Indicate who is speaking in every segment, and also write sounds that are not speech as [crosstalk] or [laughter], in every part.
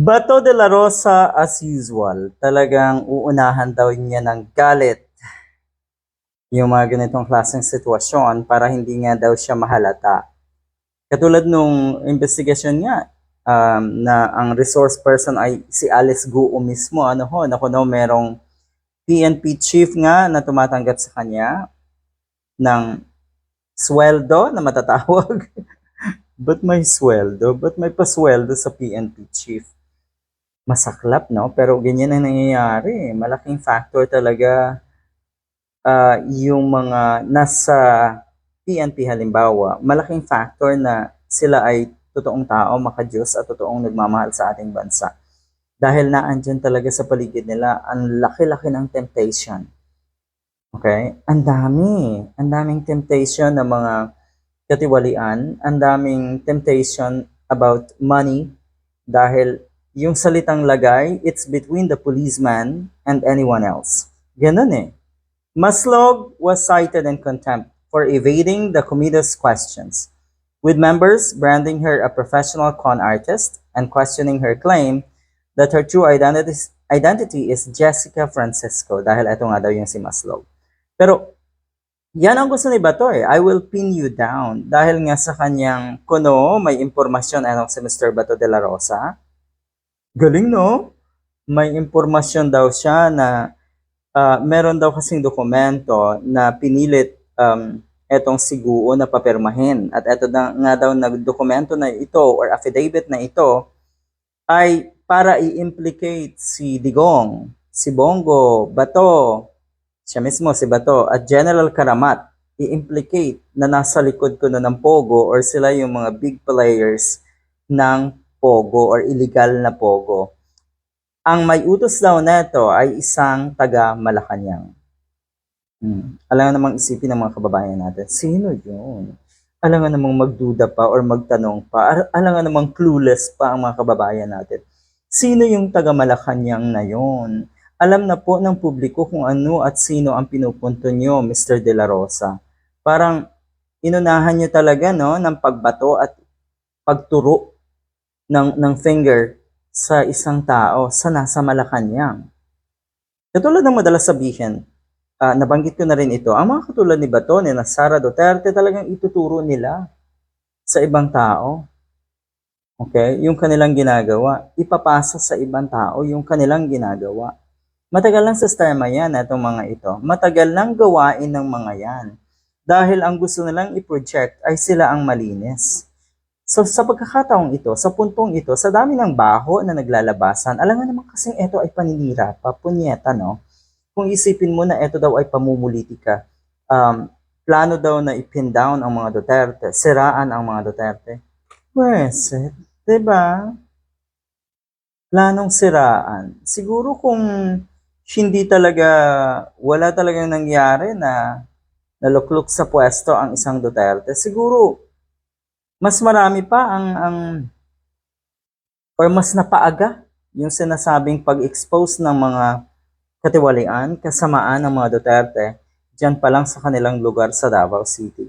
Speaker 1: Bato de la Rosa as usual, talagang uunahan daw niya ng galit yung mga ganitong klaseng sitwasyon para hindi nga daw siya mahalata. Katulad nung investigasyon niya um, na ang resource person ay si Alice Guo mismo, ano ho, naku no, merong PNP chief nga na tumatanggap sa kanya ng sweldo na matatawag. [laughs] Ba't may sweldo? Ba't may pasweldo sa PNP chief? Masaklap, no? Pero ganyan ang nangyayari. Malaking factor talaga ah, yung mga nasa PNP halimbawa. Malaking factor na sila ay totoong tao, makadiyos at totoong nagmamahal sa ating bansa. Dahil naandyan talaga sa paligid nila ang laki-laki ng temptation. Okay? Ang dami. Ang daming temptation ng mga katiwalian. Ang daming temptation about money dahil yung salitang lagay, it's between the policeman and anyone else. Ganun eh. Maslog was cited in contempt for evading the committee's questions, with members branding her a professional con artist and questioning her claim that her true identity, identity is Jessica Francisco dahil ito nga daw yung si Maslog. Pero yan ang gusto ni Bato eh. I will pin you down. Dahil nga sa kanyang kuno, may impormasyon anong si Mr. Bato de la Rosa. Galing no? May impormasyon daw siya na ah, meron daw kasing dokumento na pinilit um, etong siguo na papirmahin. At eto na, nga daw na dokumento na ito or affidavit na ito ay para i-implicate si Digong, si Bongo, Bato, siya mismo si Bato, at General Karamat, i-implicate na nasa likod ko na ng Pogo or sila yung mga big players ng Pogo or illegal na Pogo. Ang may utos daw neto ay isang taga Malacanang. Hmm. Alam nga namang isipin ng mga kababayan natin, sino yun? Alam nga namang magduda pa or magtanong pa. Al- Alam nga namang clueless pa ang mga kababayan natin. Sino yung taga Malacanang na yun? Alam na po ng publiko kung ano at sino ang pinupunto nyo, Mr. De La Rosa. Parang inunahan nyo talaga no, ng pagbato at pagturo ng, ng finger sa isang tao sa nasa Malacanang. Katulad ng madalas sabihin, ah, nabanggit ko na rin ito, ang mga katulad ni Bato, ni na Sara Duterte, talagang ituturo nila sa ibang tao. Okay? Yung kanilang ginagawa, ipapasa sa ibang tao yung kanilang ginagawa. Matagal lang sa sistema yan, itong mga ito. Matagal lang gawain ng mga yan. Dahil ang gusto nilang i-project ay sila ang malinis. So sa pagkakataong ito, sa puntong ito, sa dami ng baho na naglalabasan, alam nga naman kasing ito ay paninira pa, punyeta, no? Kung isipin mo na ito daw ay pamumulitika, um, plano daw na ipin down ang mga Duterte, siraan ang mga Duterte. Pwes, eh, diba? Planong siraan. Siguro kung hindi talaga, wala talagang nangyari na naluklok sa pwesto ang isang Duterte, siguro mas marami pa ang ang or mas napaaga yung sinasabing pag-expose ng mga katiwalian, kasamaan ng mga Duterte diyan pa lang sa kanilang lugar sa Davao City.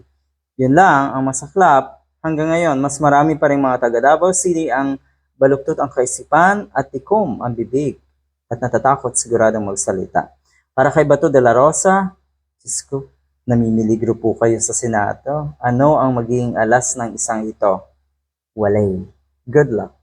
Speaker 1: Yun lang ang masaklap. Hanggang ngayon, mas marami pa rin mga taga Davao City ang baluktot ang kaisipan at tikom ang bibig at natatakot siguradong magsalita. Para kay Bato de la Rosa, Diyos ko, namimiligro po kayo sa Senado. Ano ang magiging alas ng isang ito? Walay. Good luck.